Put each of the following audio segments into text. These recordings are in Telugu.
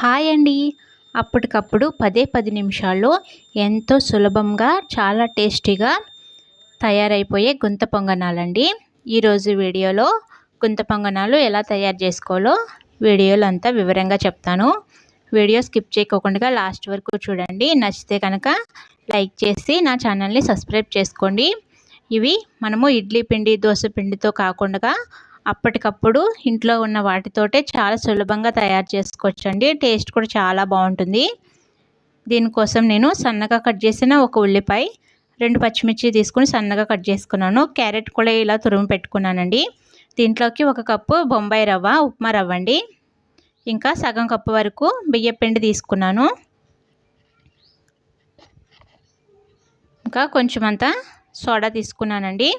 హాయ్ అండి. అప్పటికప్పుడు పదే పది నిమిషాల్లో ఎంతో సులభంగా చాలా టేస్టీగా తయారైపోయే గుంత పొంగనాలండి. ఈరోజు వీడియోలో గుంత పొంగనాలు ఎలా తయారు చేసుకోవాలో వీడియోలో అంతా వివరంగా చెప్తాను. వీడియో స్కిప్ చేయకోకుండా లాస్ట్ వరకు చూడండి. నచ్చితే కనుక లైక్ చేసి నా ఛానల్ని సబ్స్క్రైబ్ చేసుకోండి. ఇవి మనము ఇడ్లీ పిండి దోశ పిండితో కాకుండా అప్పటికప్పుడు ఇంట్లో ఉన్న వాటితోటే చాలా సులభంగా తయారు చేసుకోవచ్చండి. టేస్ట్ కూడా చాలా బాగుంటుంది. దీనికోసం నేను సన్నగా కట్ చేసిన ఒక ఉల్లిపాయ రెండు పచ్చిమిర్చి తీసుకుని సన్నగా కట్ చేసుకున్నాను. క్యారెట్ కూడా ఇలా తురుము పెట్టుకున్నానండి. దీంట్లోకి ఒక కప్పు బొంబాయి రవ్వ ఉప్మా రవ్వ అండి. ఇంకా సగం కప్పు వరకు బియ్య పిండి తీసుకున్నాను. ఇంకా కొంచెం అంతా సోడా తీసుకున్నానండి.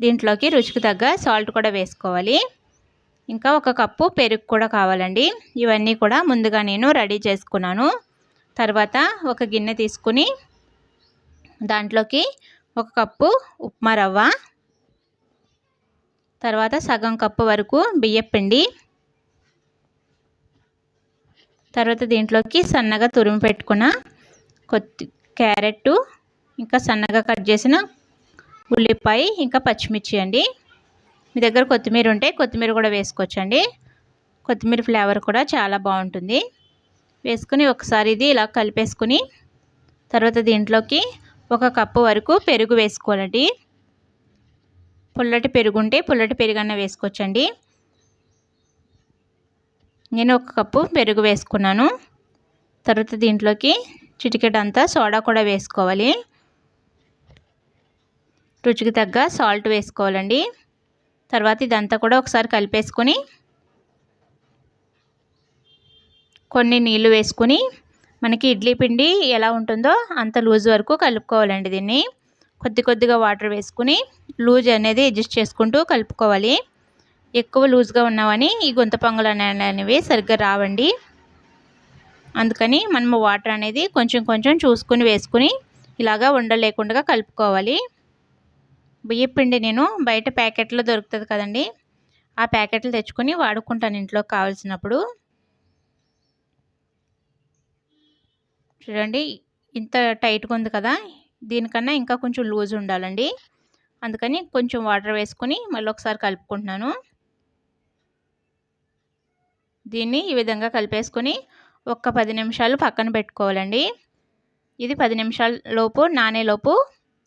దీంట్లోకి రుచికి తగ్గ సాల్ట్ కూడా వేసుకోవాలి. ఇంకా ఒక కప్పు పెరుగు కూడా కావాలండి. ఇవన్నీ కూడా ముందుగా నేను రెడీ చేసుకున్నాను. తర్వాత ఒక గిన్నె తీసుకుని దాంట్లోకి ఒక కప్పు ఉప్మా రవ్వ తర్వాత సగం కప్పు వరకు బియ్యపిండి తర్వాత దీంట్లోకి సన్నగా తురుము పెట్టుకున్న కొత్తి క్యారెట్ ఇంకా సన్నగా కట్ చేసిన ఉల్లిపాయ ఇంకా పచ్చిమిర్చి అండి. మీ దగ్గర కొత్తిమీర ఉంటే కొత్తిమీర కూడా వేసుకోవచ్చండి. కొత్తిమీర ఫ్లేవర్ కూడా చాలా బాగుంటుంది. వేసుకుని ఒకసారి ఇది ఇలా కలిపేసుకుని తర్వాత దీంట్లోకి ఒక కప్పు వరకు పెరుగు వేసుకోవాలండి. పుల్లటి పెరుగు ఉంటే పుల్లటి పెరుగు అన్న వేసుకోవచ్చండి. నేను ఒక కప్పు పెరుగు వేసుకున్నాను. తర్వాత దీంట్లోకి చిటికెట్ అంతా సోడా కూడా వేసుకోవాలి. రుచికి తగ్గ సాల్ట్ వేసుకోవాలండి. తర్వాత ఇదంతా కూడా ఒకసారి కలిపేసుకొని కొన్ని నీళ్ళు వేసుకొని మనకి ఇడ్లీ పిండి ఎలా ఉంటుందో అంత లూజ్ వరకు కలుపుకోవాలండి దీన్ని. కొద్ది కొద్దిగా వాటర్ వేసుకుని లూజ్ అనేది అడ్జస్ట్ చేసుకుంటూ కలుపుకోవాలి. ఎక్కువ లూజ్గా ఉన్నామని ఈ గుంత పొంగలు అనేవి సరిగ్గా రావండి. అందుకని మనము వాటర్ అనేది కొంచెం కొంచెం చూసుకుని వేసుకుని ఇలాగా ఉండలేకుండా కలుపుకోవాలి. బియ్యపిండి నేను బయట ప్యాకెట్లో దొరుకుతుంది కదండి. ఆ ప్యాకెట్లు తెచ్చుకొని వాడుకుంటాను ఇంట్లో కావాల్సినప్పుడు. చూడండి ఇంత టైట్గా ఉంది కదా. దీనికన్నా ఇంకా కొంచెం లూజ్ ఉండాలండి. అందుకని కొంచెం వాటర్ వేసుకొని మళ్ళీ ఒకసారి కలుపుకుంటున్నాను. దీన్ని ఈ విధంగా కలిపేసుకొని ఒక పది నిమిషాలు పక్కన పెట్టుకోవాలండి. ఇది పది నిమిషాల లోపు నానేలోపు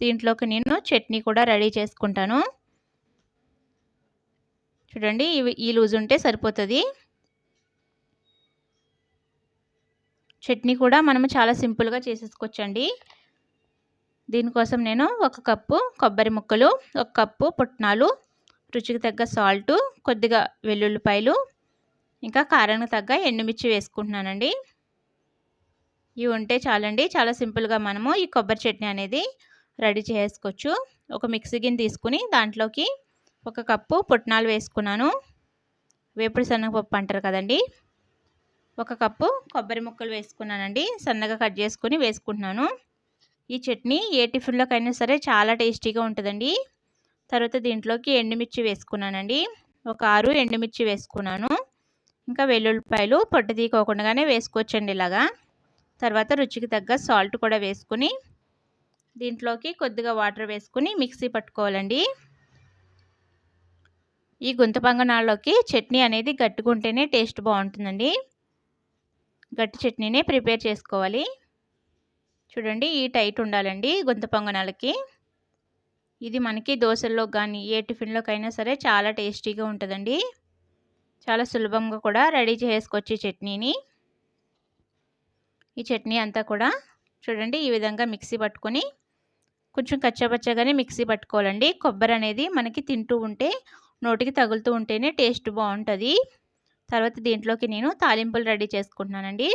దీంట్లోకి నేను చట్నీ కూడా రెడీ చేసుకుంటాను. చూడండి ఇవి ఈ లూజ్ ఉంటే సరిపోతుంది. చట్నీ కూడా మనము చాలా సింపుల్గా చేసేసుకోవచ్చండి. దీనికోసం నేను ఒక కప్పు కొబ్బరి ముక్కలు ఒక కప్పు పుట్నాలు రుచికి తగ్గ సాల్టు కొద్దిగా వెల్లుల్లిపాయలు ఇంకా కారానికి తగ్గ ఎండుమిర్చి వేసుకుంటున్నానండి. ఇవి ఉంటే చాలండి చాలా సింపుల్గా మనము ఈ కొబ్బరి చట్నీ అనేది రెడీ చేసుకోవచ్చు. ఒక మిక్సీ గిన్నె తీసుకుని దాంట్లోకి ఒక కప్పు పుట్నాలు వేసుకున్నాను. వేపుడు శనగపప్పు అంటారు కదండి. ఒక కప్పు కొబ్బరి ముక్కలు వేసుకున్నానండి. సన్నగా కట్ చేసుకుని వేసుకుంటున్నాను. ఈ చట్నీ ఏ టిఫిన్లోకైనా సరే చాలా టేస్టీగా ఉంటుందండి. తర్వాత దీంట్లోకి ఎండుమిర్చి వేసుకున్నానండి. ఒక ఆరు ఎండుమిర్చి వేసుకున్నాను. ఇంకా వెల్లుల్లిపాయలు పొట్టు తీకోకుండానే వేసుకోవచ్చండి ఇలాగా. తర్వాత రుచికి తగ్గ సాల్ట్ కూడా వేసుకుని దీంట్లోకి కొద్దిగా వాటర్ వేసుకుని మిక్సీ పట్టుకోవాలండి. ఈ గుంత పంగనాల్లోకి చట్నీ అనేది గట్టుకుంటేనే టేస్ట్ బాగుంటుందండి. గట్టి చట్నీనే ప్రిపేర్ చేసుకోవాలి. చూడండి ఈ టైట్ ఉండాలండి గుంత పొంగనాలకి. ఇది మనకి దోశల్లో కానీ ఏ టిఫిన్లోకైనా సరే చాలా టేస్టీగా ఉంటుందండి. చాలా సులభంగా కూడా రెడీ చేసుకోవచ్చు ఈ చట్నీని. ఈ చట్నీ అంతా కూడా చూడండి ఈ విధంగా మిక్సీ పట్టుకొని కొంచెం కచ్చపచ్చగానే మిక్సీ పట్టుకోవాలండి. కొబ్బరి అనేది మనకి తింటూ ఉంటే నోటికి తగులుతూ ఉంటేనే టేస్ట్ బాగుంటుంది. తర్వాత దీంట్లోకి నేను తాలింపులు రెడీ చేసుకుంటున్నానండి.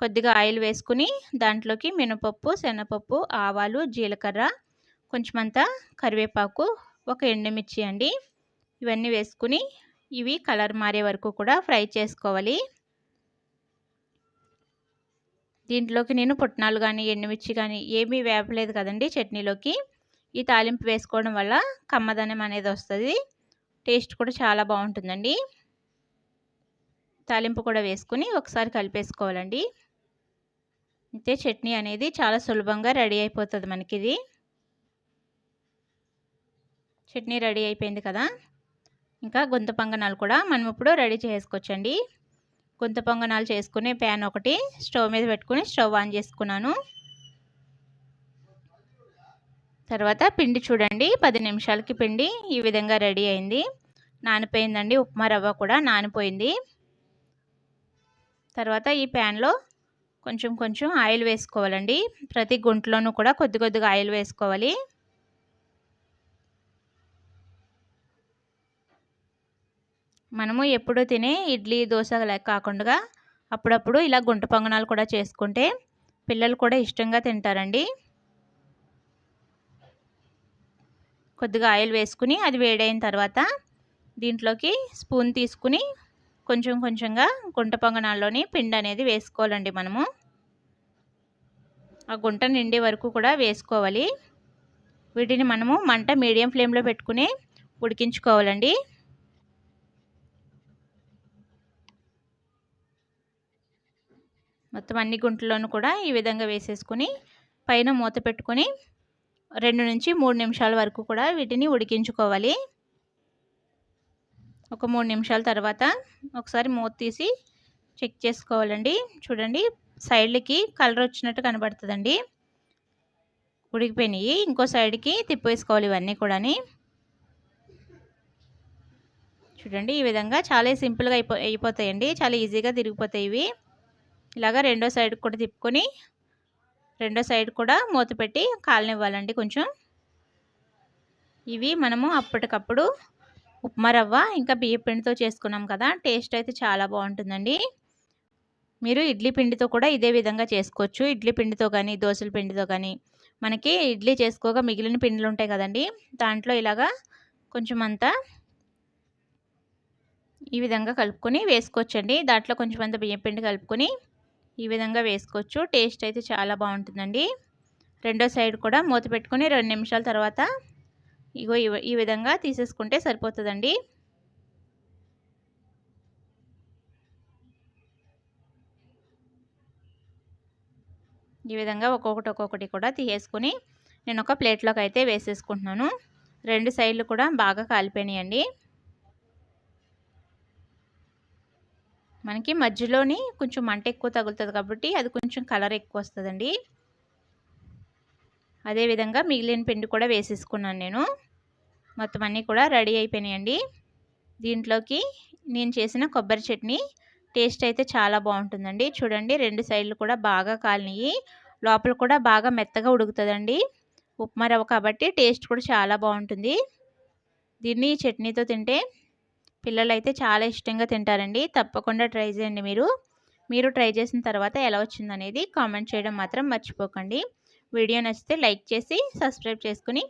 కొద్దిగా ఆయిల్ వేసుకుని దాంట్లోకి మినపప్పు శనగపప్పు ఆవాలు జీలకర్ర కొంచెమంతా కరివేపాకు ఒక ఎండుమిర్చి అండి. ఇవన్నీ వేసుకుని ఇవి కలర్ మారే వరకు కూడా ఫ్రై చేసుకోవాలి. దీంట్లోకి నేను పుట్నాలు కానీ ఎండుమిర్చి కానీ ఏమీ వేపలేదు కదండి చట్నీలోకి. ఈ తాలింపు వేసుకోవడం వల్ల కమ్మదనం అనేది వస్తుంది. టేస్ట్ కూడా చాలా బాగుంటుందండి. తాలింపు కూడా వేసుకుని ఒకసారి కలిపేసుకోవాలండి. అయితే చట్నీ అనేది చాలా సులభంగా రెడీ అయిపోతుంది మనకి ఇది చట్నీ రెడీ అయిపోయింది కదా. ఇంకా గుంత పంగనాలు కూడా మనం ఇప్పుడు రెడీ చేసుకోవచ్చండి. గుంత పొంగనాలు చేసుకునే ప్యాన్ ఒకటి స్టవ్ మీద పెట్టుకుని స్టవ్ ఆన్ చేసుకున్నాను. తర్వాత పిండి చూడండి పది నిమిషాలకి పిండి ఈ విధంగా రెడీ అయింది. నానిపోయిందండి ఉప్మా రవ్వ కూడా నానిపోయింది. తర్వాత ఈ ప్యాన్లో కొంచెం కొంచెం ఆయిల్ వేసుకోవాలండి. ప్రతి గుంట్లోనూ కూడా కొద్ది కొద్దిగా ఆయిల్ వేసుకోవాలి. మనము ఎప్పుడు తినే ఇడ్లీ దోశ కాకుండా అప్పుడప్పుడు ఇలా గుంట పొంగనాలు కూడా చేసుకుంటే పిల్లలు కూడా ఇష్టంగా తింటారండి. కొద్దిగా ఆయిల్ వేసుకుని అది వేడైన తర్వాత దీంట్లోకి స్పూన్ తీసుకుని కొంచెం కొంచెంగా గుంట పొంగనాల్లోని పిండి అనేది వేసుకోవాలండి మనము. ఆ గుంట నిండే వరకు కూడా వేసుకోవాలి. వీటిని మనము మంట మీడియం ఫ్లేమ్లో పెట్టుకుని ఉడికించుకోవాలండి. మొత్తం అన్ని గుంటల్లోనూ కూడా ఈ విధంగా వేసేసుకుని పైన మూత పెట్టుకొని రెండు నుంచి మూడు నిమిషాల వరకు కూడా వీటిని ఉడికించుకోవాలి. ఒక మూడు నిమిషాల తర్వాత ఒకసారి మూత తీసి చెక్ చేసుకోవాలండి. చూడండి సైడ్లకి కలర్ వచ్చినట్టు కనబడుతుందండి. ఉడికిపోయినాయి. ఇంకో సైడ్కి తిప్పేసుకోవాలి ఇవన్నీ కూడా చూడండి ఈ విధంగా చాలా సింపుల్గా అయిపో అయిపోతాయండి. చాలా ఈజీగా తిరిగిపోతాయి ఇవి. ఇలాగా రెండో సైడ్ కూడా తిప్పుకొని రెండో సైడ్ కూడా మూత పెట్టి కాలనివ్వాలండి కొంచెం. ఇవి మనము అప్పటికప్పుడు ఉప్మా రవ్వ ఇంకా బియ్య పిండితో చేసుకున్నాం కదా టేస్ట్ అయితే చాలా బాగుంటుందండి. మీరు ఇడ్లీ పిండితో కూడా ఇదే విధంగా చేసుకోవచ్చు. ఇడ్లీ పిండితో కానీ దోశల పిండితో కానీ. మనకి ఇడ్లీ చేసుకోగా మిగిలిన పిండిలు ఉంటాయి కదండి దాంట్లో ఇలాగా కొంచెం అంతా ఈ విధంగా కలుపుకొని వేసుకోవచ్చండి. దాంట్లో కొంచెం అంత బియ్యం పిండి కలుపుకొని ఈ విధంగా వేసుకోవచ్చు. టేస్ట్ అయితే చాలా బాగుంటుందండి. రెండో సైడ్ కూడా మూత పెట్టుకొని రెండు నిమిషాల తర్వాత ఇగో ఈ విధంగా తీసేసుకుంటే సరిపోతుందండి. ఈ విధంగా ఒక్కొక్కటి ఒక్కొక్కటి కూడా తీసేసుకొని నేను ఒక ప్లేట్లోకి అయితే వేసేసుకుంటున్నాను. రెండు సైడ్లు కూడా బాగా కాలిపోయినాయండి. మనకి మధ్యలోని కొంచెం మంట ఎక్కువ తగులుతుంది కాబట్టి అది కొంచెం కలర్ ఎక్కువ వస్తుందండి. అదేవిధంగా మిగిలిన పిండి కూడా వేసేసుకున్నాను నేను. మొత్తం అన్నీ కూడా రెడీ అయిపోయినాయండి. దీంట్లోకి నేను చేసిన కొబ్బరి చట్నీ టేస్ట్ అయితే చాలా బాగుంటుందండి. చూడండి రెండు సైడ్లు కూడా బాగా కాలినాయి. లోపల కూడా బాగా మెత్తగా ఉడుకుతుందండి. ఉప్మా రవ్వ కాబట్టి టేస్ట్ కూడా చాలా బాగుంటుంది. దీన్ని చట్నీతో తింటే పిల్లలు అయితే చాలా ఇష్టంగా తింటారండి. తప్పకుండా ట్రై చేయండి మీరు. మీరు ట్రై చేసిన తర్వాత ఎలా వచ్చిందనేది కామెంట్ చేయడం మాత్రం మర్చిపోకండి. వీడియో నచ్చితే లైక్ చేసి సబ్స్క్రైబ్ చేసుకుని